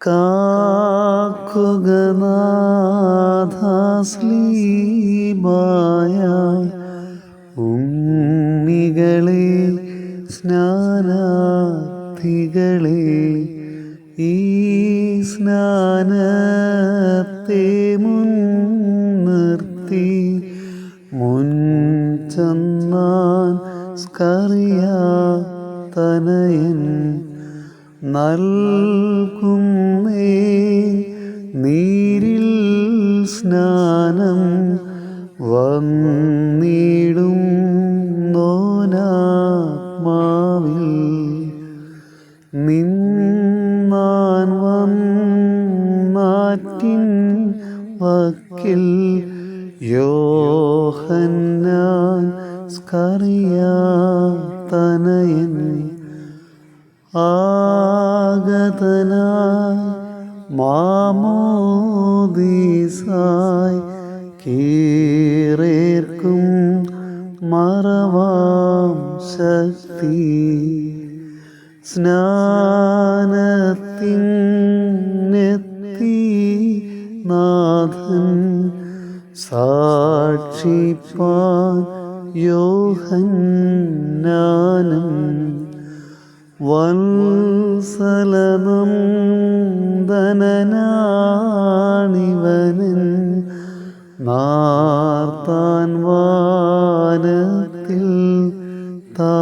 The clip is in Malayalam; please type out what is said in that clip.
കാക്കുക നാഥാസ്ലീബായ ഉണ്ണികളെ സ്നാനാർത്ഥികളെ ഈ സ്നാനത്തെ മുൻനിർത്തി മുൻചെന്നാൻ സ്കറിയ തനയൻ നൽകുന്നേ നീരിൽ സ്നാനം വന്നിടും നോനാത്മാവിൽ. നിന്നാൻ വന്നാറ്റിൻ വക്കിൽ യോഹന്നാൻ സ്കറിയ തനയൻ ആഗതനായി മാമോദീസായി കീറേർക്കും മറവാം ശക്തി. സ്നാനത്തിനെത്തി നാഥൻ സാക്ഷിപ്പാൻ യോഹന്നാനം വൻസലനന്ദനാണിവനിൻ നാർത്താൻ വാനത്തിൽ താ